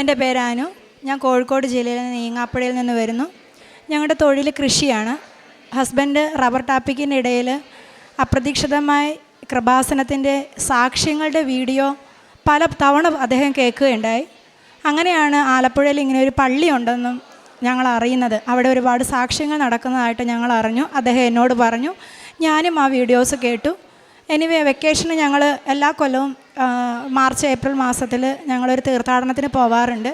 എന്റെ പേര് അനു. ഞാൻ കോഴിക്കോട് ജില്ലയിലെ നീങ്ങാപ്പുഴയിൽ നിന്ന് വരുന്നു. ഞങ്ങളുടെ തൊഴിൽ കൃഷിയാണ്. ഹസ്ബൻഡ് റബ്ബർ ടാപ്പിക്കിന്റെ ഇടയിൽ അപ്രതീക്ഷിതമായി കൃപാസനത്തിന്റെ സാക്ഷ്യങ്ങളുടെ വീഡിയോ പല തവണ അദ്ദേഹം കേൾക്കുകയുണ്ടായി. അങ്ങനെയാണ് ആലപ്പുഴയിൽ ഇങ്ങനെ ഒരു പള്ളി ഉണ്ടെന്നും ഞങ്ങൾ അറിയുന്നത്. അവിടെ ഒരുപാട് സാക്ഷ്യങ്ങൾ നടക്കുന്നതായിട്ട് ഞങ്ങൾ അറിഞ്ഞു. അദ്ദേഹം എന്നോട് പറഞ്ഞു ഞാനും ആ വീഡിയോസ് കേട്ടു. എനിവേ വെക്കേഷന് ഞങ്ങൾ എല്ലാ കൊല്ലവും മാർച്ച് ഏപ്രിൽ മാസത്തിൽ ഞങ്ങളൊരു തീർത്ഥാടനത്തിന് പോവാറുണ്ട്.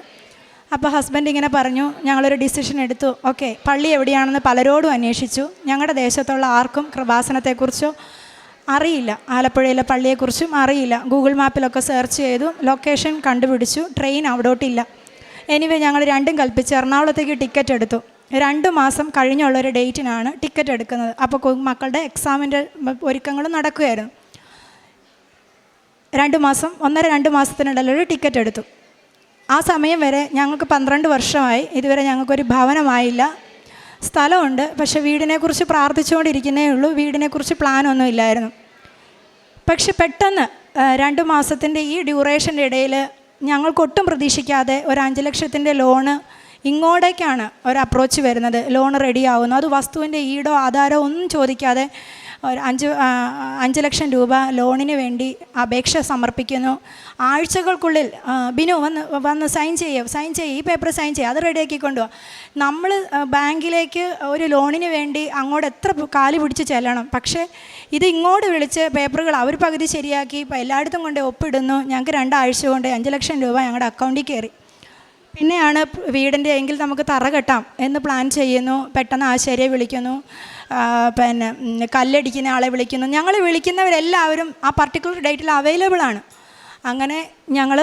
അപ്പോൾ ഹസ്ബൻഡ് ഇങ്ങനെ പറഞ്ഞു ഞങ്ങളൊരു ഡിസിഷൻ എടുത്തു. ഓക്കെ പള്ളി എവിടെയാണെന്ന് പലരോടും അന്വേഷിച്ചു. ഞങ്ങളുടെ ദേശത്തുള്ള ആർക്കും കൃപാസനത്തെക്കുറിച്ചോ അറിയില്ല. ആലപ്പുഴയിലെ പള്ളിയെക്കുറിച്ചും അറിയില്ല. ഗൂഗിൾ മാപ്പിലൊക്കെ സെർച്ച് ചെയ്തു ലൊക്കേഷൻ കണ്ടുപിടിച്ചു ട്രെയിൻ അവിടോട്ടില്ല. എനിവേ ഞങ്ങൾ രണ്ടും കൽപ്പിച്ച് എറണാകുളത്തേക്ക് ടിക്കറ്റ് എടുത്തു. രണ്ട് മാസം കഴിഞ്ഞുള്ള ഒരു ഡേറ്റിനാണ് ടിക്കറ്റ് എടുക്കുന്നത്. അപ്പോൾ മക്കളുടെ എക്സാമിന്റെ ഒരുക്കങ്ങളും നടക്കുകയായിരുന്നു. രണ്ട് മാസം ഒന്നര രണ്ട് മാസത്തിനിടയിൽ ഒരു ടിക്കറ്റ് എടുത്തു. ആ സമയം വരെ ഞങ്ങൾക്ക് പന്ത്രണ്ട് വർഷമായി. ഇതുവരെ ഞങ്ങൾക്കൊരു ഭവനമായില്ല. സ്ഥലമുണ്ട് പക്ഷേ വീടിനെക്കുറിച്ച് പ്രാർത്ഥിച്ചുകൊണ്ടിരിക്കുന്നേ ഉള്ളൂ. വീടിനെക്കുറിച്ച് പ്ലാനൊന്നും ഇല്ലായിരുന്നു. പക്ഷെ പെട്ടെന്ന് രണ്ട് മാസത്തിന്റെ ഈ ഡ്യൂറേഷന്റെ ഇടയിൽ ഞങ്ങൾക്കൊട്ടും പ്രതീക്ഷിക്കാതെ ഒരു അഞ്ച് ലക്ഷത്തിന്റെ ലോണ് ഇങ്ങോട്ടേക്കാണ് ഒരു അപ്രോച്ച് വരുന്നത്. ലോൺ റെഡി ആവുന്നു. അത് വസ്തുവിന്റെ ഈടോ ആധാരോ ഒന്നും ചോദിക്കാതെ ഒരു അഞ്ച് അഞ്ച് ലക്ഷം രൂപ ലോണിന് വേണ്ടി അപേക്ഷ സമർപ്പിക്കുന്നു. ആഴ്ചകൾക്കുള്ളിൽ ബിനു വന്ന് വന്ന് സൈൻ ചെയ്യുക സൈൻ ചെയ്യുക ഈ പേപ്പർ സൈൻ ചെയ്യുക അത് റെഡിയാക്കി കൊണ്ടുപോകാം നമ്മൾ ബാങ്കിലേക്ക് ഒരു ലോണിന് വേണ്ടി അങ്ങോട്ട് എത്ര കാൽ പിടിച്ച് ചെല്ലണം. പക്ഷേ ഇത് ഇങ്ങോട്ട് വിളിച്ച് പേപ്പറുകൾ അവർ പകുതി ശരിയാക്കി എല്ലായിടത്തും കൊണ്ട് ഒപ്പിടുന്നു. ഞങ്ങൾക്ക് രണ്ടാഴ്ച കൊണ്ട് അഞ്ച് ലക്ഷം രൂപ ഞങ്ങളുടെ അക്കൗണ്ടിൽ കയറി. പിന്നെയാണ് വീടിന്റെ എങ്കിൽ നമുക്ക് തറ കെട്ടാം എന്ന് പ്ലാൻ ചെയ്യുന്നു. പെട്ടെന്ന് ആശാരിയെ വിളിക്കുന്നു. പിന്നെ കല്ലടിക്കുന്ന ആളെ വിളിക്കുന്നു. ഞങ്ങൾ വിളിക്കുന്നവരെല്ലാവരും ആ പർട്ടിക്കുലർ ഡേറ്റിൽ അവൈലബിൾ ആണ്. അങ്ങനെ ഞങ്ങൾ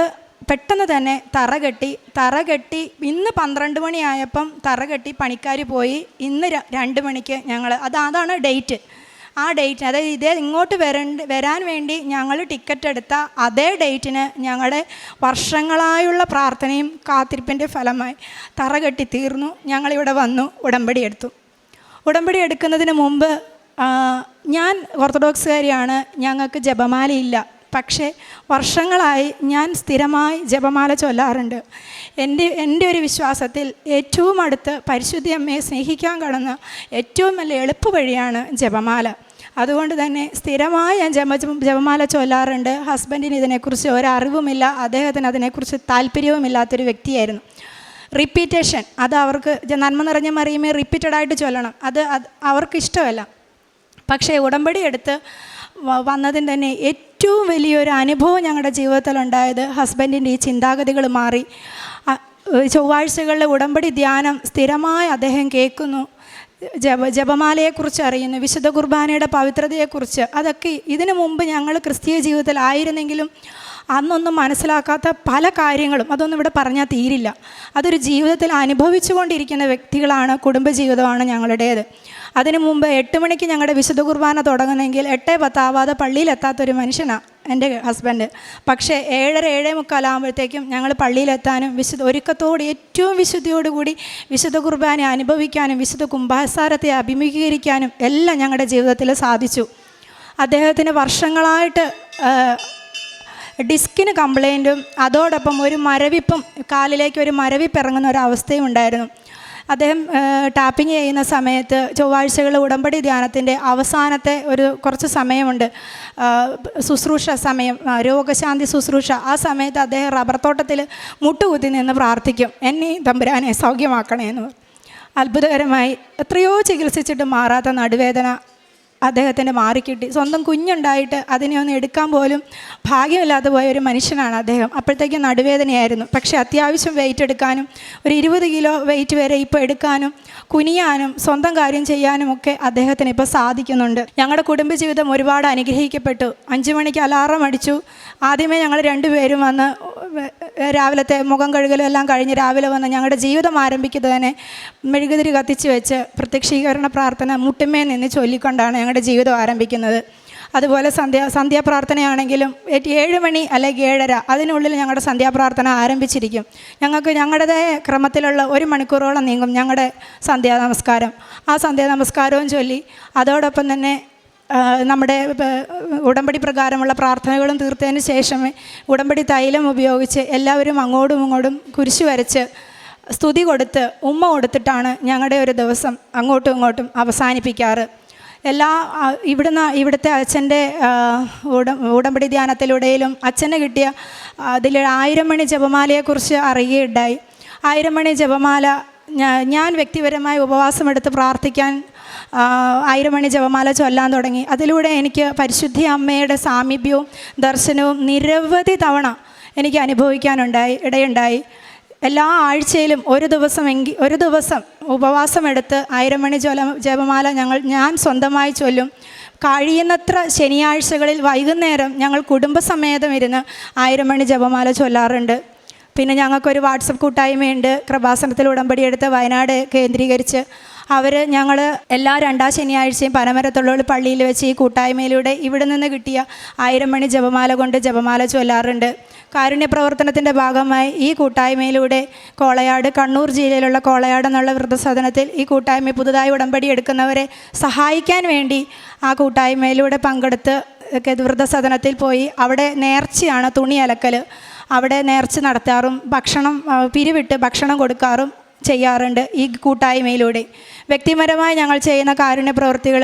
പെട്ടെന്ന് തന്നെ തറ കെട്ടി തറ കെട്ടി ഇന്ന് പന്ത്രണ്ട് മണിയായപ്പം തറ കെട്ടി പണിക്കാർ പോയി. ഇന്ന് രണ്ട് മണിക്ക് ഞങ്ങൾ അത് അതാണ് ഡേറ്റ് ആ ഡേറ്റ് അതായത് ഇതേ ഇങ്ങോട്ട് വരേണ്ട വരാൻ വേണ്ടി ഞങ്ങൾ ടിക്കറ്റ് എടുത്ത അതേ ഡേറ്റിന് ഞങ്ങളുടെ വർഷങ്ങളായുള്ള പ്രാർത്ഥനയും കാത്തിരിപ്പിന്റെ ഫലമായി തറ കെട്ടി തീർന്നു. ഞങ്ങളിവിടെ വന്നു ഉടമ്പടി എടുത്തു. ഉടമ്പടി എടുക്കുന്നതിന് മുമ്പ് ഞാൻ ഓർത്തഡോക്സുകാരിയാണ് ഞങ്ങൾക്ക് ജപമാലയില്ല. പക്ഷേ വർഷങ്ങളായി ഞാൻ സ്ഥിരമായി ജപമാല ചൊല്ലാറുണ്ട്. എന്റെ എന്റെ ഒരു വിശ്വാസത്തിൽ ഏറ്റവും അടുത്ത് പരിശുദ്ധി അമ്മയെ സ്നേഹിക്കാൻ കടന്ന ഏറ്റവും നല്ല എളുപ്പ വഴിയാണ് ജപമാല. അതുകൊണ്ട് തന്നെ സ്ഥിരമായി ഞാൻ ജപ ജപമാല ചൊല്ലാറുണ്ട്. ഹസ്ബൻഡിന് ഇതിനെക്കുറിച്ച് ഒരറിവുമില്ല. അദ്ദേഹത്തിന് അതിനെക്കുറിച്ച് താല്പര്യവുമില്ലാത്തൊരു വ്യക്തിയായിരുന്നു. റിപ്പീറ്റേഷൻ അത് അവർക്ക് നന്മ നിറഞ്ഞ മറിയുമേ റിപ്പീറ്റഡ് ആയിട്ട് ചൊല്ലണം. അത് അവർക്ക് ഇഷ്ടമല്ല പക്ഷേ ഉടമ്പടി എടുത്ത് വന്നതിന് തന്നെ ഏറ്റവും വലിയൊരു അനുഭവം ഞങ്ങളുടെ ജീവിതത്തിൽ ഉണ്ടായത് ഹസ്ബൻഡിന്റെ ഈ ചിന്താഗതികൾ മാറി. ചൊവ്വാഴ്ചകളിലെ ഉടമ്പടി ധ്യാനം സ്ഥിരമായി അദ്ദേഹം കേൾക്കുന്നു. ജപ ജപമാലയെക്കുറിച്ച് അറിയുന്നു വിശുദ്ധ കുർബാനയുടെ പവിത്രതയെക്കുറിച്ച്. അതൊക്കെ ഇതിനു മുമ്പ് ഞങ്ങൾ ക്രിസ്തീയ ജീവിതത്തിലായിരുന്നെങ്കിലും അന്നൊന്നും മനസ്സിലാക്കാത്ത പല കാര്യങ്ങളും അതൊന്നും ഇവിടെ പറഞ്ഞാൽ തീരില്ല. അതൊരു ജീവിതത്തിൽ അനുഭവിച്ചുകൊണ്ടിരിക്കുന്ന വ്യക്തികളാണ് കുടുംബജീവിതമാണ് ഞങ്ങളുടേത്. അതിനു മുമ്പ് എട്ട് മണിക്ക് ഞങ്ങളുടെ വിശുദ്ധ കുർബാന തുടങ്ങണമെങ്കിൽ എട്ടേ പത്താവാതെ പള്ളിയിലെത്താത്തൊരു മനുഷ്യനാണ് എന്റെ ഹസ്ബൻഡ് പക്ഷേ ഏഴര ഏഴേ മുക്കാലാകുമ്പോഴത്തേക്കും ഞങ്ങൾ പള്ളിയിലെത്താനും വിശുദ്ധ ഒരുക്കത്തോട് ഏറ്റവും വിശുദ്ധിയോടുകൂടി വിശുദ്ധ കുർബാന അനുഭവിക്കാനും വിശുദ്ധ കുംഭാസാരത്തെ അഭിമുഖീകരിക്കാനും എല്ലാം ഞങ്ങളുടെ ജീവിതത്തിൽ സാധിച്ചു. അദ്ദേഹത്തിന് വർഷങ്ങളായിട്ട് ഡിസ്കിന് കംപ്ലൈന്റും അതോടൊപ്പം ഒരു മരവിപ്പും കാലിലേക്ക് ഒരു മരവിപ്പ് ഇറങ്ങുന്ന ഒരു അവസ്ഥയും ഉണ്ടായിരുന്നു. അദ്ദേഹം ടാപ്പിംഗ് ചെയ്യുന്ന സമയത്ത് ചൊവ്വാഴ്ചകൾ ഉടമ്പടി ധ്യാനത്തിന്റെ അവസാനത്തെ ഒരു കുറച്ച് സമയമുണ്ട്. ശുശ്രൂഷ സമയം രോഗശാന്തി ശുശ്രൂഷ. ആ സമയത്ത് അദ്ദേഹം റബ്ബർ തോട്ടത്തിൽ മുട്ടുകുത്തി നിന്ന് പ്രാർത്ഥിക്കും. എന്നെ തമ്പുരാനെ സൗഖ്യമാക്കണേ എന്ന്. അത്ഭുതകരമായി എത്രയോ ചികിത്സിച്ചിട്ട് മാറാത്ത നടുവേദന അദ്ദേഹത്തിന് മാറിക്കിട്ടി. സ്വന്തം കുഞ്ഞുണ്ടായിട്ട് അതിനെ ഒന്ന് എടുക്കാൻ പോലും ഭാഗ്യമില്ലാതെ പോയ ഒരു മനുഷ്യനാണ് അദ്ദേഹം. അപ്പോഴത്തേക്കും നടുവേദനയായിരുന്നു. പക്ഷേ അത്യാവശ്യം വെയിറ്റ് എടുക്കാനും ഒരു ഇരുപത് കിലോ വെയിറ്റ് വരെ ഇപ്പോൾ എടുക്കാനും കുനിയാനും സ്വന്തം കാര്യം ചെയ്യാനും ഒക്കെ അദ്ദേഹത്തിന് ഇപ്പോൾ സാധിക്കുന്നുണ്ട്. ഞങ്ങളുടെ കുടുംബജീവിതം ഒരുപാട് അനുഗ്രഹിക്കപ്പെട്ടു. അഞ്ച് മണിക്ക് അലാറം അടിച്ചു. ആദ്യമേ ഞങ്ങൾ രണ്ടുപേരും വന്ന് രാവിലത്തെ മുഖം കഴുകലും എല്ലാം കഴിഞ്ഞ് രാവിലെ വന്ന് ഞങ്ങളുടെ ജീവിതം ആരംഭിക്കുന്നത് തന്നെ മെഴുകുതിരി കത്തിച്ച് വെച്ച് പ്രത്യക്ഷീകരണ പ്രാർത്ഥന മുട്ടുമേ നിന്ന് ചൊല്ലിക്കൊണ്ടാണ് ഞങ്ങളുടെ ജീവിതം ആരംഭിക്കുന്നത്. അതുപോലെ സന്ധ്യ സന്ധ്യാപ്രാർത്ഥനയാണെങ്കിലും ഏഴ് മണി അല്ലെങ്കിൽ ഏഴര അതിനുള്ളിൽ ഞങ്ങളുടെ സന്ധ്യാപ്രാർത്ഥന ആരംഭിച്ചിരിക്കും. ഞങ്ങൾക്ക് ഞങ്ങളുടേതായ ക്രമത്തിലുള്ള ഒരു മണിക്കൂറോളം നീങ്ങും ഞങ്ങളുടെ സന്ധ്യാ നമസ്കാരം. ആ സന്ധ്യാ നമസ്കാരവും ചൊല്ലി അതോടൊപ്പം തന്നെ നമ്മുടെ ഉടമ്പടി പ്രകാരമുള്ള പ്രാർത്ഥനകളും തീർത്തതിന് ശേഷമേ ഉടമ്പടി തൈലം ഉപയോഗിച്ച് എല്ലാവരും അങ്ങോട്ടും ഇങ്ങോട്ടും കുരിശു വരച്ച് സ്തുതി കൊടുത്ത് ഉമ്മ കൊടുത്തിട്ടാണ് ഞങ്ങളുടെ ഒരു ദിവസം അങ്ങോട്ടും ഇങ്ങോട്ടും അവസാനിപ്പിക്കാറ്. എല്ലാ ഇവിടുന്ന് ഇവിടുത്തെ അച്ഛന്റെ ഉടമ്പടി ധ്യാനത്തിലൂടെയും അച്ഛന് കിട്ടിയ അതിൽ ആയിരം മണി ജപമാലയെക്കുറിച്ച് അറിയുകയുണ്ടായി. ആയിരം മണി ജപമാല ഞാൻ വ്യക്തിപരമായി ഉപവാസമെടുത്ത് പ്രാർത്ഥിക്കാൻ ആ, ആയിരം മണി ജപമാല ചൊല്ലാൻ തുടങ്ങി. അതിലൂടെ എനിക്ക് പരിശുദ്ധി അമ്മയുടെ സാമീപ്യവും ദർശനവും നിരവധി തവണ എനിക്ക് അനുഭവിക്കാനുണ്ടായി ഇടയുണ്ടായി. എല്ലാ ആഴ്ചയിലും ഒരു ദിവസം എങ്കിൽ ഒരു ദിവസം ഉപവാസം എടുത്ത് ആയിരം മണി ജോല ജപമാല ഞങ്ങൾ ഞാൻ സ്വന്തമായി ചൊല്ലും. കഴിയുന്നത്ര ശനിയാഴ്ചകളിൽ വൈകുന്നേരം ഞങ്ങൾ കുടുംബസമേതം ഇരുന്ന് ആയിരം മണി ജപമാല ചൊല്ലാറുണ്ട്. പിന്നെ ഞങ്ങൾക്കൊരു വാട്സപ്പ് കൂട്ടായ്മയുണ്ട്. കൃപാസനത്തിൽ ഉടമ്പടി എടുത്ത് വയനാട് കേന്ദ്രീകരിച്ച് അവർ ഞങ്ങൾ എല്ലാ രണ്ടാം ശനിയാഴ്ചയും പനമരത്തുള്ള പള്ളിയിൽ വെച്ച് ഈ കൂട്ടായ്മയിലൂടെ ഇവിടെ നിന്ന് കിട്ടിയ ആയിരം മണി ജപമാല കൊണ്ട് ജപമാല ചൊല്ലാറുണ്ട്. കാരുണ്യ പ്രവർത്തനത്തിന്റെ ഭാഗമായി ഈ കൂട്ടായ്മയിലൂടെ കോളയാട് കണ്ണൂർ ജില്ലയിലുള്ള കോളയാട് എന്നുള്ള വൃദ്ധസദനത്തിൽ ഈ കൂട്ടായ്മ പുതുതായി ഉടമ്പടി എടുക്കുന്നവരെ സഹായിക്കാൻ വേണ്ടി ആ കൂട്ടായ്മയിലൂടെ പങ്കെടുത്ത് വൃദ്ധസദനത്തിൽ പോയി. അവിടെ നേർച്ചയാണ് തുണി അലക്കൽ അവിടെ നേർച്ച നടത്താറും ഭക്ഷണം പിരിവിട്ട് ഭക്ഷണം കൊടുക്കാറും ചെയ്യാറുണ്ട് ഈ കൂട്ടായ്മയിലൂടെ. വ്യക്തിപരമായി ഞങ്ങൾ ചെയ്യുന്ന കാരുണ്യ പ്രവൃത്തികൾ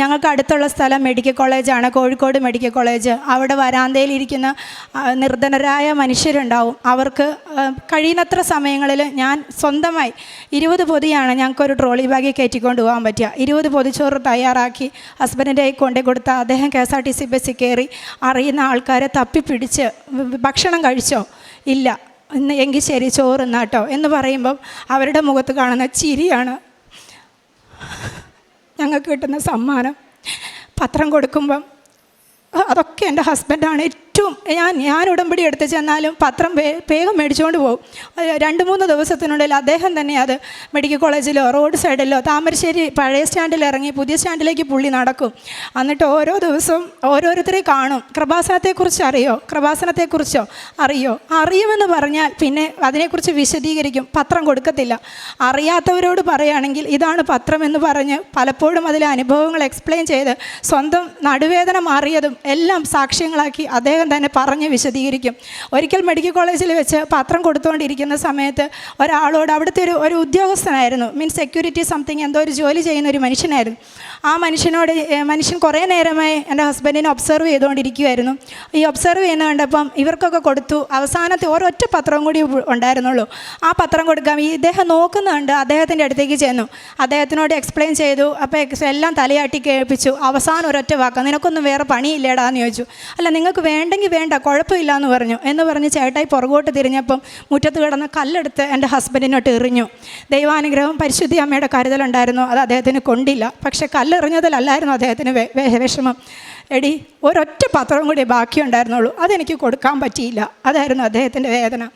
ഞങ്ങൾക്ക് അടുത്തുള്ള സ്ഥലം മെഡിക്കൽ കോളേജാണ് കോഴിക്കോട് മെഡിക്കൽ കോളേജ്. അവിടെ വരാന്തയിൽ ഇരിക്കുന്ന നിർധനരായ മനുഷ്യരുണ്ടാവും. അവർക്ക് കഴിയുന്നത്ര സമയങ്ങളിൽ ഞാൻ സ്വന്തമായി ഇരുപത് പൊതിയാണ് ഞങ്ങൾക്കൊരു ട്രോളി ബാഗിൽ കയറ്റിക്കൊണ്ട് പോകാൻ പറ്റുക. ഇരുപത് പൊതിച്ചോറ് തയ്യാറാക്കി ഹസ്ബൻഡിന്റെ കൊണ്ടേ കൊടുത്ത അദ്ദേഹം K S R T C ബസ്സിൽ കയറി അറിയുന്ന ആൾക്കാരെ തപ്പിപ്പിടിച്ച് ഭക്ഷണം കഴിച്ചോ? ഇല്ല. ഇന്ന് എങ്കിൽ ശരി ചോറ് എന്നാട്ടോ എന്ന് പറയുമ്പം അവരുടെ മുഖത്ത് കാണുന്ന ചിരിയാണ്. ഞങ്ങൾക്ക് കിട്ടുന്ന സമ്മാനം. പത്രം കൊടുക്കുമ്പം അതൊക്കെ എന്റെ ഹസ്ബൻഡാണ്. ഏറ്റവും ഞാൻ ഞാൻ ഉടമ്പടി എടുത്ത് ചെന്നാലും പത്രം വേഗം മേടിച്ചുകൊണ്ട് പോകും. രണ്ട് മൂന്ന് ദിവസത്തിനുള്ളിൽ അദ്ദേഹം തന്നെ അത് മെഡിക്കൽ കോളേജിലോ റോഡ് സൈഡിലോ താമരശ്ശേരി പഴയ സ്റ്റാൻഡിൽ ഇറങ്ങി പുതിയ സ്റ്റാൻഡിലേക്ക് പുള്ളി നടക്കും. എന്നിട്ട് ഓരോ ദിവസവും ഓരോരുത്തരെ കാണും. കൃപാസനത്തെക്കുറിച്ച് അറിയോ? കൃപാസനത്തെക്കുറിച്ചോ? അറിയോ? അറിയുമെന്ന് പറഞ്ഞാൽ പിന്നെ അതിനെക്കുറിച്ച് വിശദീകരിക്കും. പത്രം കൊടുക്കത്തില്ല. അറിയാത്തവരോട് പറയുകയാണെങ്കിൽ ഇതാണ് പത്രം എന്ന് പറഞ്ഞ് പലപ്പോഴും അതിലെ അനുഭവങ്ങൾ എക്സ്പ്ലെയിൻ ചെയ്ത് സ്വന്തം നടുവേദന മാറിയതും എല്ലാം സാക്ഷ്യങ്ങളാക്കി അദ്ദേഹം തന്നെ പറഞ്ഞ് വിശദീകരിക്കും. ഒരിക്കൽ മെഡിക്കൽ കോളേജിൽ വെച്ച് പത്രം കൊടുത്തുകൊണ്ടിരിക്കുന്ന സമയത്ത് ഒരാളോട് അവിടുത്തെ ഒരു ഒരു ഉദ്യോഗസ്ഥനായിരുന്നു. മീൻസ് സെക്യൂരിറ്റി സംതിങ് എന്തോ ഒരു ജോലി ചെയ്യുന്ന ഒരു മനുഷ്യനായിരുന്നു. ആ മനുഷ്യനോട് മനുഷ്യൻ കുറേ നേരമായി എന്റെ ഹസ്ബൻഡിനെ ഒബ്സർവ് ചെയ്തുകൊണ്ടിരിക്കുമായിരുന്നു ഈ ഒബ്സർവ് ചെയ്യുന്ന കണ്ടപ്പം ഇവർക്കൊക്കെ കൊടുത്തു. അവസാനത്തെ ഒരൊറ്റ പത്രം കൂടി ഉണ്ടായിരുന്നുള്ളൂ. ആ പത്രം കൊടുക്കാം ഈ ഇദ്ദേഹം നോക്കുന്നുണ്ട്. അദ്ദേഹത്തിന്റെ അടുത്തേക്ക് ചെന്നു. അദ്ദേഹത്തിനോട് എക്സ്പ്ലെയിൻ ചെയ്തു. അപ്പോൾ എല്ലാം തലയാട്ടി കേൾപ്പിച്ചു. അവസാനം ഒരൊറ്റ വാക്ക് നിനക്കൊന്നും വേറെ പണിയില്ലേടാ എന്ന് ചോദിച്ചു. അല്ല നിങ്ങൾക്ക് വേണ്ടെങ്കിൽ വേണ്ട കുഴപ്പമില്ല എന്ന് പറഞ്ഞു. എന്ന് പറഞ്ഞ് ചേട്ടായി പുറകോട്ട് തിരിഞ്ഞപ്പം മുറ്റത്ത് കിടന്ന കല്ലെടുത്ത് എന്റെ ഹസ്ബൻഡിനോട്ട് എറിഞ്ഞു. ദൈവാനുഗ്രഹം പരിശുദ്ധി അമ്മയുടെ കരുതലുണ്ടായിരുന്നു. അത് അദ്ദേഹത്തിന് കൊണ്ടില്ല. പക്ഷേ കല്ലെറിഞ്ഞതിലല്ലായിരുന്നു അദ്ദേഹത്തിന് വിഷമം. എടി ഒരൊറ്റ പത്രം കൂടി ബാക്കിയുണ്ടായിരുന്നുള്ളൂ അതെനിക്ക് കൊടുക്കാൻ പറ്റിയില്ല. അതായിരുന്നു അദ്ദേഹത്തിന്റെ വേദന.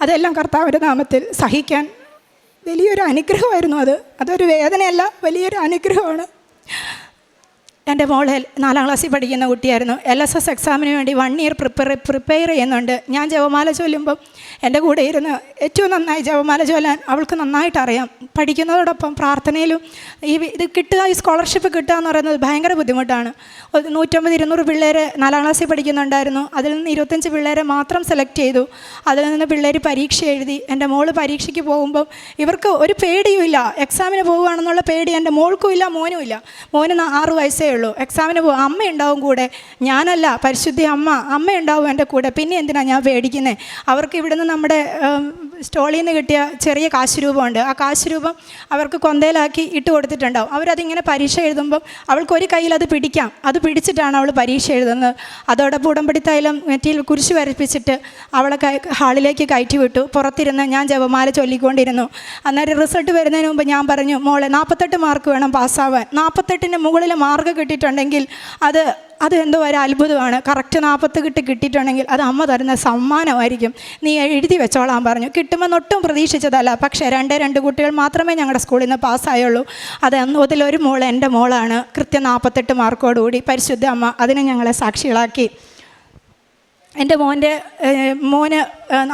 അതെല്ലാം കർത്താവിന്റെ നാമത്തിൽ സഹിക്കാൻ വലിയൊരു അനുഗ്രഹമായിരുന്നു അത്. അതൊരു വേദനയല്ല വലിയൊരു അനുഗ്രഹമാണ്. എന്റെ മോൾ നാലാം ക്ലാസ്സിൽ പഠിക്കുന്ന കുട്ടിയായിരുന്നു. എൽ എസ് എസ് എക്സാമിന് വേണ്ടി വൺ ഇയർ പ്രിപ്പയർ പ്രിപ്പയർ ചെയ്യുന്നുണ്ട്. ഞാൻ ജവമാല ചൊല്ലുമ്പം എന്റെ കൂടെ ഇരുന്ന് ഏറ്റവും നന്നായി ജവമാല ചൊല്ലാൻ അവൾക്ക് നന്നായിട്ട് അറിയാം. പഠിക്കുന്നതോടൊപ്പം പ്രാർത്ഥനയിലും ഈ ഇത് കിട്ടുക ഈ സ്കോളർഷിപ്പ് കിട്ടുക എന്ന് പറയുന്നത് ഭയങ്കര ബുദ്ധിമുട്ടാണ്. നൂറ്റമ്പത് ഇരുന്നൂറ് പിള്ളേരെ നാലാം ക്ലാസ്സിൽ പഠിക്കുന്നുണ്ടായിരുന്നു. അതിൽ നിന്ന് ഇരുപത്തഞ്ച് പിള്ളേരെ മാത്രം സെലക്ട് ചെയ്തു. അതിൽ നിന്ന് പിള്ളേർ പരീക്ഷ എഴുതി. എന്റെ മോൾ പരീക്ഷയ്ക്ക് പോകുമ്പം ഇവർക്ക് ഒരു പേടിയുമില്ല. എക്സാമിന് പോകുകയാണെന്നുള്ള പേടി എന്റെ മോൾക്കും ഇല്ല മോനും ഇല്ല മോന് ആറ് വയസ്സേ ഉള്ളൂ എക്സാമിന് പോകും അമ്മ ഉണ്ടാവും കൂടെ. ഞാനല്ല പരിശുദ്ധി അമ്മ. അമ്മ ഉണ്ടാവും എന്റെ കൂടെ. പിന്നെ എന്തിനാണ് ഞാൻ പേടിക്കുന്നത് അവർക്ക് ഇവിടുന്ന് നമ്മുടെ സ്റ്റോളിൽ നിന്ന് കിട്ടിയ ചെറിയ കാശ് രൂപമുണ്ട് ആ കാശ് രൂപം അവർക്ക് കൊന്തയിലാക്കി ഇട്ട് കൊടുത്തിട്ടുണ്ടാവും. അവരതിങ്ങനെ പരീക്ഷ എഴുതുമ്പം അവൾക്കൊരു കയ്യിൽ അത് പിടിക്കാം. അത് പിടിച്ചിട്ടാണ് അവൾ പരീക്ഷ എഴുതുന്നത്. അതോടൊപ്പം ഉടമ്പടി തൈലം നെറ്റിയിൽ കുരിശ് വരപ്പിച്ചിട്ട് അവളെ ഹാളിലേക്ക് കയറ്റി വിട്ടു പുറത്തിരുന്ന് ഞാൻ ജപമാല ചൊല്ലിക്കൊണ്ടിരുന്നു. അന്നേരം റിസൾട്ട് വരുന്നതിന് മുമ്പ് ഞാൻ പറഞ്ഞു മോളെ നാൽപ്പത്തെട്ട് മാർക്ക് വേണം പാസ്സാവാൻ. നാൽപ്പത്തെട്ടിന് മുകളിൽ മാർക്ക് കിട്ടിയിട്ടുണ്ടെങ്കിൽ അത് അത് എന്തോ ഒരു അത്ഭുതമാണ്. കറക്റ്റ് നാൽപ്പത്ത് കിട്ടി കിട്ടിയിട്ടുണ്ടെങ്കിൽ അത് അമ്മ തരുന്ന സമ്മാനമായിരിക്കും. നീ എഴുതി വെച്ചോളാൻ പറഞ്ഞു. കിട്ടുമെന്ന് ഒട്ടും പ്രതീക്ഷിച്ചതല്ല. പക്ഷേ രണ്ടേ രണ്ട് കുട്ടികൾ മാത്രമേ ഞങ്ങളുടെ സ്കൂളിൽ നിന്ന് പാസ്സായുള്ളൂ. അത് അതിലൊരു മോൾ എന്റെ മോളാണ്. കൃത്യം നാൽപ്പത്തെട്ട് മാർക്കോടുകൂടി പരിശുദ്ധ അമ്മ അതിനെ ഞങ്ങളെ സാക്ഷികളാക്കി. എന്റെ മോന്റെ മോന്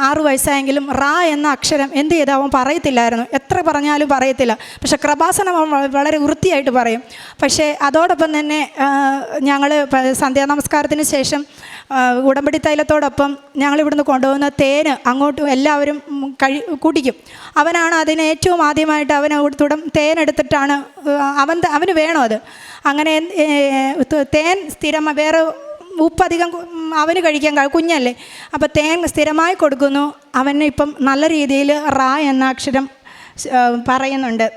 ആറ് വയസ്സായെങ്കിലും റാ എന്ന അക്ഷരം എന്ത് ചെയ്താൽ അവൻ പറയത്തില്ലായിരുന്നു. എത്ര പറഞ്ഞാലും പറയത്തില്ല. പക്ഷെ കൃപാസനം അവൻ വളരെ വൃത്തിയായിട്ട് പറയും. പക്ഷേ അതോടൊപ്പം തന്നെ ഞങ്ങൾ സന്ധ്യാ നമസ്കാരത്തിന് ശേഷം ഉടമ്പടി തൈലത്തോടൊപ്പം ഞങ്ങൾ ഇവിടുന്ന് കൊണ്ടുപോകുന്ന തേന് അങ്ങോട്ടും എല്ലാവരും കഴി കുടിക്കും. അവനാണ് അതിന് ഏറ്റവും ആദ്യമായിട്ട് അവൻ തുടം തേനെടുത്തിട്ടാണ് അവൻ അവന് വേണം അത്. അങ്ങനെ തേൻ സ്ഥിരം വേറെ ഉപ്പധികം അവന് കഴിക്കാൻ കുഞ്ഞല്ലേ? അപ്പോൾ തേൻ സ്ഥിരമായി കൊടുക്കുന്നു. അവന് ഇപ്പം നല്ല രീതിയിൽ റാ എന്ന അക്ഷരം പറയുന്നുണ്ട്.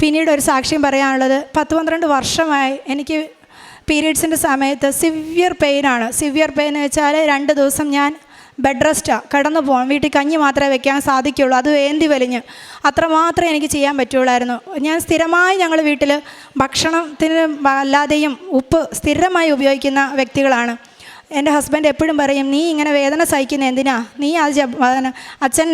പിന്നീട് ഒരു സാക്ഷ്യം പറയാനുള്ളത് പത്ത് പന്ത്രണ്ട് വർഷമായി എനിക്ക് പീരീഡ്സിന്റെ സമയത്ത് സിവിയർ പെയിനാണ്. സിവിയർ പെയിൻ എന്ന് വെച്ചാൽ രണ്ട് ദിവസം ഞാൻ ബെഡ് റെസ്റ്റാണ് കിടന്നു പോകാം വീട്ടിൽ കഞ്ഞി മാത്രമേ വെക്കാൻ സാധിക്കുള്ളൂ. അത് ഏന്തി വലിഞ്ഞ്. അത്രമാത്രമേ എനിക്ക് ചെയ്യാൻ പറ്റുള്ളായിരുന്നു. ഞാൻ സ്ഥിരമായി ഞങ്ങൾ വീട്ടിൽ ഭക്ഷണത്തിന് അല്ലാതെയും ഉപ്പ് സ്ഥിരമായി ഉപയോഗിക്കുന്ന വ്യക്തികളാണ്. എന്റെ ഹസ്ബൻഡ് എപ്പോഴും പറയും നീ ഇങ്ങനെ വേദന സഹിക്കുന്ന എന്തിനാ? നീ അത് അച്ഛൻ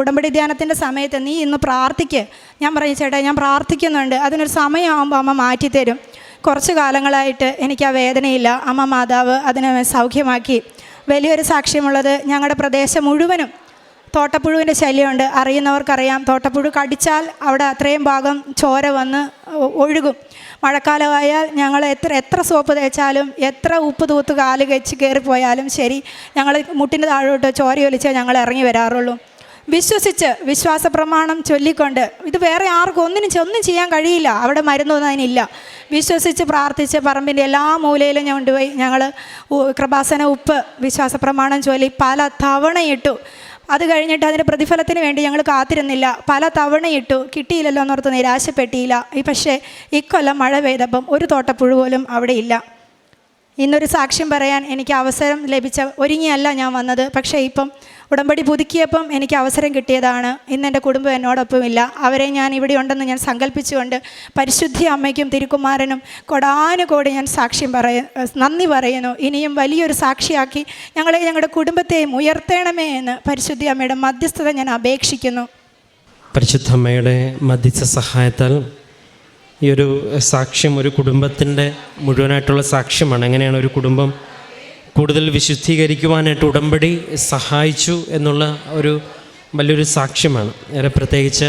ഉടമ്പടി ധ്യാനത്തിന്റെ സമയത്ത് നീ ഇന്ന് പ്രാർത്ഥിക്ക്. ഞാൻ പറയും ചേട്ടാ ഞാൻ പ്രാർത്ഥിക്കുന്നുണ്ട്. അതിനൊരു സമയമാകുമ്പോൾ അമ്മ മാറ്റിത്തരും. കുറച്ച് കാലങ്ങളായിട്ട് എനിക്ക് ആ വേദനയില്ല. അമ്മ മാതാവ് അതിനെ സൗഖ്യമാക്കി വലിയൊരു സാക്ഷ്യമുള്ളത് ഞങ്ങളുടെ പ്രദേശം മുഴുവനും തോട്ടപ്പുഴുവിന്റെ ശല്യമുണ്ട്. അറിയുന്നവർക്കറിയാം. തോട്ടപ്പുഴു കടിച്ചാൽ അവിടെ അത്രയും ഭാഗം ചോര വന്ന് ഒഴുകും. മഴക്കാലമായാൽ ഞങ്ങൾ എത്ര എത്ര സോപ്പ് തേച്ചാലും എത്ര ഉപ്പ് തൂത്ത് കാൽ വെച്ച് കയറിപ്പോയാലും ശരി ഞങ്ങൾ മുട്ടിന്റെ താഴോട്ട് ചോരയൊലിച്ചേ ഞങ്ങൾ ഇറങ്ങി വരാറുള്ളൂ. വിശ്വസിച്ച് വിശ്വാസ പ്രമാണം ചൊല്ലിക്കൊണ്ട് ഇത് വേറെ ആർക്കും ഒന്നിനും ഒന്നും ചെയ്യാൻ കഴിയില്ല. അവിടെ മരുന്നൊന്നും അതിനില്ല. വിശ്വസിച്ച് പ്രാർത്ഥിച്ച് പറമ്പിന്റെ എല്ലാ മൂലയിലും ഞാൻ കൊണ്ടുപോയി. ഞങ്ങൾ കൃപാസന ഉപ്പ് വിശ്വാസ പ്രമാണം ചൊല്ലി പല തവണയിട്ടു. അത് കഴിഞ്ഞിട്ട് അതിന്റെ പ്രതിഫലത്തിന് വേണ്ടി ഞങ്ങൾ കാത്തിരുന്നില്ല. പല തവണയിട്ടു കിട്ടിയില്ലല്ലോ എന്നോർത്ത് നിരാശപ്പെട്ടിയില്ല. ഈ പക്ഷേ ഇക്കൊല്ലം മഴ പെയ്തപ്പം ഒരു തോട്ടപ്പുഴു പോലും അവിടെ ഇല്ല. ഇന്നൊരു സാക്ഷ്യം പറയാൻ എനിക്ക് അവസരം ലഭിച്ച ഒരുങ്ങിയല്ല ഞാൻ വന്നത്. പക്ഷേ ഇപ്പം ഉടമ്പടി പുതുക്കിയപ്പം എനിക്ക് അവസരം കിട്ടിയതാണ്. ഇന്ന് എന്റെ കുടുംബം എന്നോടൊപ്പമില്ല. അവരെ ഞാൻ ഇവിടെ ഉണ്ടെന്ന് ഞാൻ സങ്കല്പിച്ചുകൊണ്ട് പരിശുദ്ധി അമ്മയ്ക്കും തിരുക്കുമാരനും കൊടാനുകോടി ഞാൻ സാക്ഷ്യം പറയ നന്ദി പറയുന്നു. ഇനിയും വലിയൊരു സാക്ഷിയാക്കി ഞങ്ങളെ ഞങ്ങളുടെ കുടുംബത്തെയും ഉയർത്തണമേ എന്ന് പരിശുദ്ധി അമ്മയുടെ മധ്യസ്ഥത ഞാൻ അപേക്ഷിക്കുന്നു. പരിശുദ്ധ അമ്മയുടെ മധ്യസ്ഥ സഹായത്താൽ ഈ ഒരു സാക്ഷ്യം ഒരു കുടുംബത്തിന്റെ മുഴുവനായിട്ടുള്ള സാക്ഷ്യമാണ്. എങ്ങനെയാണ് ഒരു കുടുംബം കൂടുതൽ വിശുദ്ധീകരിക്കുവാനായിട്ട് ഉടമ്പടി സഹായിച്ചു എന്നുള്ള ഒരു വലിയൊരു സാക്ഷ്യമാണ്. ഏറെ പ്രത്യേകിച്ച്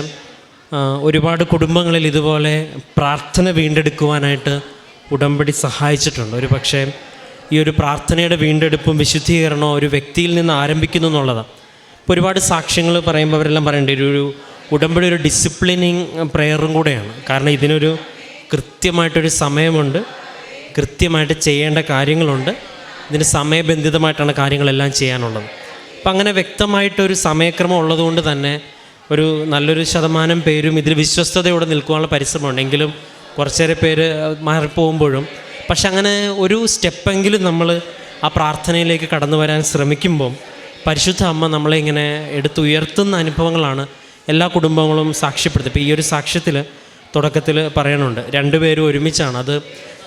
ഒരുപാട് കുടുംബങ്ങളിൽ ഇതുപോലെ പ്രാർത്ഥന വീണ്ടെടുക്കുവാനായിട്ട് ഉടമ്പടി സഹായിച്ചിട്ടുണ്ട്. ഒരു പക്ഷേ ഈ ഒരു പ്രാർത്ഥനയുടെ വീണ്ടെടുപ്പും വിശുദ്ധീകരണവും ഒരു വ്യക്തിയിൽ നിന്ന് ആരംഭിക്കുന്നു എന്നുള്ളതാണ്. ഇപ്പോൾ ഒരുപാട് സാക്ഷ്യങ്ങൾ പറയുമ്പോൾ അവരെല്ലാം പറയേണ്ടി ഒരു ഉടമ്പടി ഒരു ഡിസിപ്ലിനിങ് പ്രെയറും കൂടെയാണ്. കാരണം ഇതിനൊരു കൃത്യമായിട്ടൊരു സമയമുണ്ട്. കൃത്യമായിട്ട് ചെയ്യേണ്ട കാര്യങ്ങളുണ്ട്. ഇതിന് സമയബന്ധിതമായിട്ടാണ് കാര്യങ്ങളെല്ലാം ചെയ്യാനുള്ളത്. അപ്പം അങ്ങനെ വ്യക്തമായിട്ടൊരു സമയക്രമം ഉള്ളതുകൊണ്ട് തന്നെ ഒരു നല്ലൊരു ശതമാനം പേരും ഇതിൽ വിശ്വസ്തയോടെ നിൽക്കുവാനുള്ള പരിശ്രമമുണ്ട്. എങ്കിലും കുറച്ചേറെ പേര് മാറിപ്പോകുമ്പോഴും. പക്ഷെ അങ്ങനെ ഒരു സ്റ്റെപ്പെങ്കിലും നമ്മൾ ആ പ്രാർത്ഥനയിലേക്ക് കടന്നു വരാൻ ശ്രമിക്കുമ്പം പരിശുദ്ധ അമ്മ നമ്മളെ ഇങ്ങനെ എടുത്തുയർത്തുന്ന അനുഭവങ്ങളാണ് എല്ലാ കുടുംബങ്ങളും സാക്ഷ്യപ്പെടുത്തും. ഇപ്പോൾ ഈ ഒരു സാക്ഷ്യത്തിൽ തുടക്കത്തിൽ പറയണുണ്ട്. രണ്ടുപേരും ഒരുമിച്ചാണ്. അത്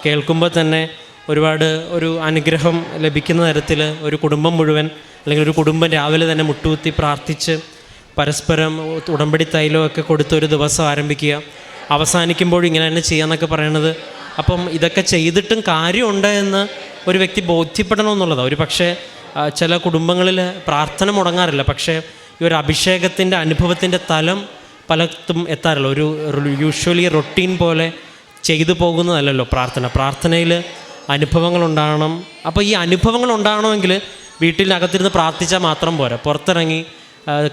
കേൾക്കുമ്പോൾ തന്നെ ഒരുപാട് ഒരു അനുഗ്രഹം ലഭിക്കുന്ന തരത്തിൽ ഒരു കുടുംബം മുഴുവൻ അല്ലെങ്കിൽ ഒരു കുടുംബം രാവിലെ തന്നെ മുട്ടുകുത്തി പ്രാർത്ഥിച്ച് പരസ്പരം ഉടമ്പടി തൈലമൊക്കെ കൊടുത്ത് ഒരു ദിവസം ആരംഭിക്കുക. അവസാനിക്കുമ്പോൾ ഇങ്ങനെ തന്നെ ചെയ്യാന്നൊക്കെ പറയണത്. അപ്പം ഇതൊക്കെ ചെയ്തിട്ടും കാര്യമുണ്ട് എന്ന് ഒരു വ്യക്തി ബോധ്യപ്പെടണമെന്നുള്ളതാണ് ഒരു പക്ഷേ ചില കുടുംബങ്ങളിൽ പ്രാർത്ഥന മുടങ്ങാറില്ല. പക്ഷേ ഈ ഒരു അഭിഷേകത്തിന്റെ അനുഭവത്തിന്റെ തലം പലത്തും എത്താറില്ല. ഒരു യൂഷ്വലി റൊട്ടീൻ പോലെ ചെയ്തു പോകുന്നതല്ലല്ലോ പ്രാർത്ഥന. പ്രാർത്ഥനയിൽ അനുഭവങ്ങൾ ഉണ്ടാകണം അപ്പോൾ ഈ അനുഭവങ്ങൾ ഉണ്ടാകണമെങ്കിൽ വീട്ടിനകത്തിരുന്ന് പ്രാർത്ഥിച്ചാൽ മാത്രം പോരാ. പുറത്തിറങ്ങി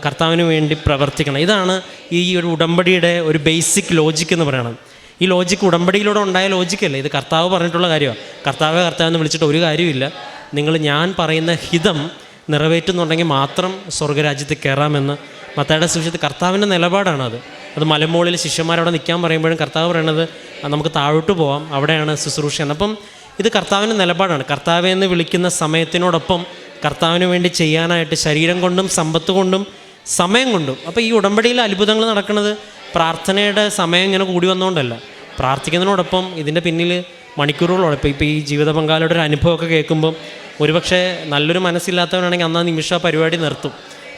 കർത്താവിന് വേണ്ടി പ്രവർത്തിക്കണം. ഇതാണ് ഈ ഒരു ഉടമ്പടിയുടെ ഒരു ബേസിക് ലോജിക്ക് എന്ന് പറയുന്നത് ഈ ലോജിക്ക് ഉടമ്പടിയിലൂടെ ഉണ്ടായ ലോജിക്കല്ലേ ഇത് കർത്താവ് പറഞ്ഞിട്ടുള്ള കാര്യമാണ്. കർത്താവ് കർത്താവ് എന്ന് വിളിച്ചിട്ട് ഒരു കാര്യമില്ല നിങ്ങൾ ഞാൻ പറയുന്ന ഹിതം നിറവേറ്റുന്നുണ്ടെങ്കിൽ മാത്രം സ്വർഗരാജ്യത്ത് കയറാമെന്ന് മത്തയുടെ സുവിശേഷത്തിൽ കർത്താവിന്റെ നിലപാടാണ് അത്. മലമുകളിൽ ശിഷ്യന്മാരവിടെ നിൽക്കാൻ പറയുമ്പോഴും കർത്താവ് പറയണത് നമുക്ക് താഴോട്ട് പോവാം അവിടെയാണ് ശുശ്രൂഷ. അപ്പം ഇത് കർത്താവിന്റെ നിലപാടാണ്. കർത്താവെ എന്ന് വിളിക്കുന്ന സമയത്തിനോടൊപ്പം കർത്താവിന് വേണ്ടി ചെയ്യാനായിട്ട് ശരീരം കൊണ്ടും സമ്പത്ത് കൊണ്ടും സമയം കൊണ്ടും. അപ്പോൾ ഈ ഉടമ്പടിയിൽ അത്ഭുതങ്ങൾ നടക്കുന്നത് പ്രാർത്ഥനയുടെ സമയം ഇങ്ങനെ കൂടി വന്നുകൊണ്ടല്ല പ്രാർത്ഥിക്കുന്നതിനോടൊപ്പം ഇതിന്റെ പിന്നിൽ മണിക്കൂറുകളോടൊപ്പം ഇപ്പോൾ ഈ ജീവിത പങ്കാളിയുടെ ഒരു അനുഭവമൊക്കെ കേൾക്കുമ്പം ഒരുപക്ഷെ നല്ലൊരു മനസ്സില്ലാത്തവനാണെങ്കിൽ അന്ന് ആ നിമിഷം ആ പരിപാടി നിർത്തും.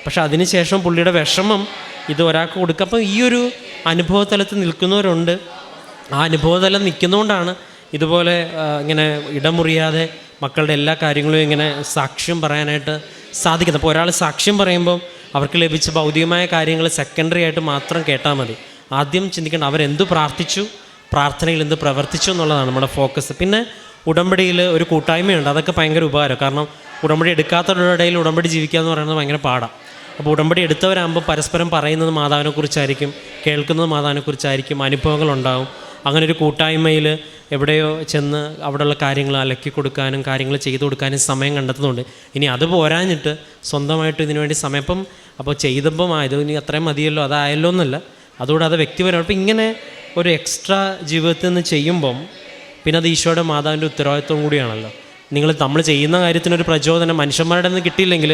പക്ഷെ അതിനുശേഷം പുള്ളിയുടെ വിഷമം ഇത് ഒരാൾക്ക് കൊടുക്കുക അപ്പം ഈ ഒരു അനുഭവതലത്തിൽ നിൽക്കുന്നവരുണ്ട്. ആ അനുഭവതലം നിൽക്കുന്നതുകൊണ്ടാണ് ഇതുപോലെ ഇങ്ങനെ ഇടമുറിയാതെ മക്കളുടെ എല്ലാ കാര്യങ്ങളും ഇങ്ങനെ സാക്ഷ്യം പറയാനായിട്ട് സാധിക്കുന്നത്. അപ്പോൾ ഒരാൾ സാക്ഷ്യം പറയുമ്പോൾ അവർക്ക് ലഭിച്ച ഭൗതികമായ കാര്യങ്ങൾ സെക്കൻഡറി ആയിട്ട് മാത്രം കേട്ടാൽ മതി. ആദ്യം ചിന്തിക്കേണ്ട അവരെന്തു പ്രാർത്ഥിച്ചു? പ്രാർത്ഥനയിൽ എന്ത് പ്രവർത്തിച്ചു എന്നുള്ളതാണ് നമ്മുടെ ഫോക്കസ് പിന്നെ ഉടമ്പടിയിൽ ഒരു കൂട്ടായ്മയുണ്ട്. അതൊക്കെ ഭയങ്കര ഉപകാരം. കാരണം ഉടമ്പടി എടുക്കാത്തവരുടെ ഇടയിൽ ഉടമ്പടി ജീവിക്കുക എന്ന് പറയുന്നത് ഭയങ്കര പാടാണ് അപ്പോൾ ഉടമ്പടി എടുത്തവരാകുമ്പോൾ പരസ്പരം പറയുന്നത് മാതാവിനെക്കുറിച്ചായിരിക്കും കേൾക്കുന്നത് മാതാവിനെക്കുറിച്ചായിരിക്കും അനുഭവങ്ങളുണ്ടാവും അങ്ങനെ ഒരു കൂട്ടായ്മയിൽ എവിടെയോ ചെന്ന് അവിടെയുള്ള കാര്യങ്ങൾ അലക്കി കൊടുക്കാനും കാര്യങ്ങൾ ചെയ്തു കൊടുക്കാനും സമയം കണ്ടെത്തുന്നുണ്ട്. ഇനി അത് പോരാഞ്ഞിട്ട് സ്വന്തമായിട്ട് ഇതിനു വേണ്ടി സമയം ഇപ്പം അപ്പോൾ ചെയ്തപ്പം ആയത് ഇനി അത്രയും മതിയല്ലോ അതായല്ലോ എന്നല്ല. അതുകൂടാതെ വ്യക്തിപരമാണ് അപ്പം ഇങ്ങനെ ഒരു എക്സ്ട്രാ ജീവിതത്തിൽ നിന്ന് ചെയ്യുമ്പം പിന്നെ അത് ഈശോയുടെ മാതാവിന്റെ ഉത്തരവാദിത്വം കൂടിയാണല്ലോ. നിങ്ങൾ നമ്മൾ ചെയ്യുന്ന കാര്യത്തിനൊരു പ്രചോദനം മനുഷ്യന്മാരുടെ നിന്ന് കിട്ടിയില്ലെങ്കിൽ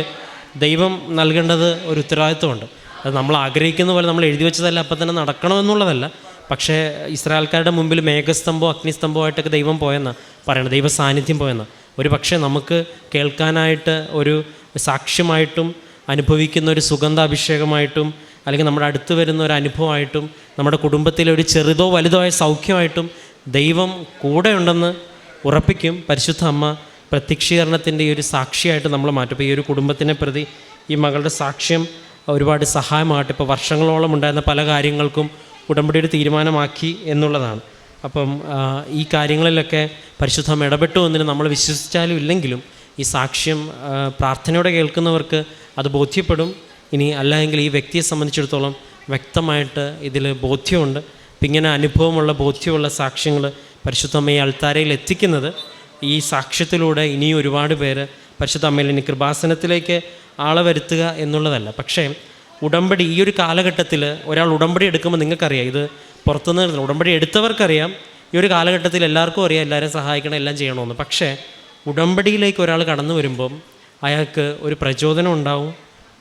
ദൈവം നൽകേണ്ടത് ഒരു ഉത്തരവാദിത്വമുണ്ട്. അത് നമ്മൾ ആഗ്രഹിക്കുന്ന പോലെ നമ്മൾ എഴുതി വെച്ചതല്ല അപ്പം തന്നെ നടക്കണമെന്നുള്ളതല്ല. പക്ഷേ ഇസ്രായേൽക്കാരുടെ മുമ്പിൽ മേഘസ്തംഭവും അഗ്നിസ്തംഭവുമായിട്ടൊക്കെ ദൈവം പോയെന്ന പറയണം ദൈവ സാന്നിധ്യം പോയെന്ന. ഒരു പക്ഷേ നമുക്ക് കേൾക്കാനായിട്ട് ഒരു സാക്ഷ്യമായിട്ടും അനുഭവിക്കുന്ന ഒരു സുഗന്ധാഭിഷേകമായിട്ടും അല്ലെങ്കിൽ നമ്മുടെ അടുത്ത് വരുന്ന ഒരു അനുഭവമായിട്ടും നമ്മുടെ കുടുംബത്തിലെ ഒരു ചെറുതോ വലുതോ ആയ സൗഖ്യമായിട്ടും ദൈവം കൂടെ ഉണ്ടെന്ന് ഉറപ്പിക്കും. പരിശുദ്ധ അമ്മ പ്രത്യക്ഷീകരണത്തിന്റെ ഈ ഒരു സാക്ഷിയായിട്ട് നമ്മൾ മാറ്റും. ഇപ്പോൾ ഈ ഒരു കുടുംബത്തിനെ പ്രതി ഈ മകളുടെ സാക്ഷ്യം ഒരുപാട് സഹായമാകട്ടെ. ഇപ്പോൾ വർഷങ്ങളോളം ഉണ്ടായിരുന്ന പല കാര്യങ്ങൾക്കും ഉടമ്പടിയുടെ തീരുമാനമാക്കി എന്നുള്ളതാണ്. അപ്പം ഈ കാര്യങ്ങളിലൊക്കെ പരിശുദ്ധം ഇടപെട്ടു എന്നതിന് നമ്മൾ വിശ്വസിച്ചാലും ഇല്ലെങ്കിലും ഈ സാക്ഷ്യം പ്രാർത്ഥനയോടെ കേൾക്കുന്നവർക്ക് അത് ബോധ്യപ്പെടും. ഇനി അല്ലെങ്കിൽ ഈ വ്യക്തിയെ സംബന്ധിച്ചിടത്തോളം വ്യക്തമായിട്ട് ഇതിൽ ബോധ്യമുണ്ട്. അപ്പം ഇങ്ങനെ അനുഭവമുള്ള ബോധ്യമുള്ള സാക്ഷ്യങ്ങൾ പരിശുദ്ധമ്മയെ അൾത്താരയിൽ എത്തിക്കുന്നത് ഈ സാക്ഷ്യത്തിലൂടെ ഇനിയും ഒരുപാട് പേര് പരിശുദ്ധ അമ്മയിൽ ഇനി കൃപാസനത്തിലേക്ക് ആളെ വരുത്തുക എന്നുള്ളതല്ല പക്ഷേ ഉടമ്പടി ഈ ഒരു കാലഘട്ടത്തിൽ ഒരാൾ ഉടമ്പടി എടുക്കുമ്പോൾ നിങ്ങൾക്കറിയാം ഇത് പുറത്തുനിന്ന്. ഉടമ്പടി എടുത്തവർക്കറിയാം ഈ ഒരു കാലഘട്ടത്തിൽ എല്ലാവർക്കും അറിയാം എല്ലാവരെയും സഹായിക്കണം എല്ലാം ചെയ്യണമെന്ന് പക്ഷേ ഉടമ്പടിയിലേക്ക് ഒരാൾ കടന്നു വരുമ്പം അയാൾക്ക് ഒരു പ്രചോദനം ഉണ്ടാവും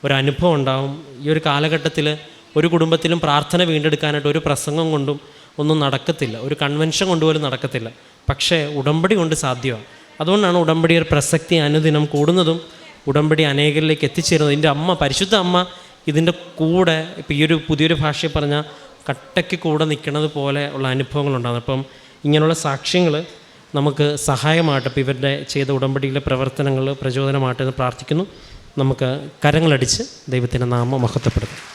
ഒരു അനുഭവം ഉണ്ടാവും ഈ ഒരു കാലഘട്ടത്തിൽ ഒരു കുടുംബത്തിലും പ്രാർത്ഥന വീണ്ടെടുക്കാനായിട്ട് ഒരു പ്രസംഗം കൊണ്ടും ഒന്നും നടക്കത്തില്ല. ഒരു കൺവെൻഷൻ കൊണ്ടുപോലും നടക്കത്തില്ല. പക്ഷേ ഉടമ്പടി കൊണ്ട് സാധ്യമാണ്. അതുകൊണ്ടാണ് ഉടമ്പടിയുടെ പ്രസക്തി അനുദിനം കൂടുന്നതും ഉടമ്പടി അനേകരിലേക്ക് എത്തിച്ചേരുന്നത്. ഇതിന്റെ അമ്മ പരിശുദ്ധ അമ്മ ഇതിന്റെ കൂടെ ഇപ്പോൾ ഈ ഒരു പുതിയൊരു ഭാഷയിൽ പറഞ്ഞാൽ കട്ടയ്ക്ക് കൂടെ നിൽക്കുന്നത് പോലെ ഉള്ള അനുഭവങ്ങളുണ്ടാകും അപ്പം ഇങ്ങനെയുള്ള സാക്ഷ്യങ്ങൾ നമുക്ക് സഹായമായിട്ട് ഇപ്പോൾ ഇവരുടെ ചെയ്ത ഉടമ്പടിയിലെ പ്രവർത്തനങ്ങൾ പ്രചോദനമായിട്ട് പ്രാർത്ഥിക്കുന്നു. നമുക്ക് കരങ്ങളടിച്ച് ദൈവത്തിന്റെ നാമം മഹത്വപ്പെടുത്തും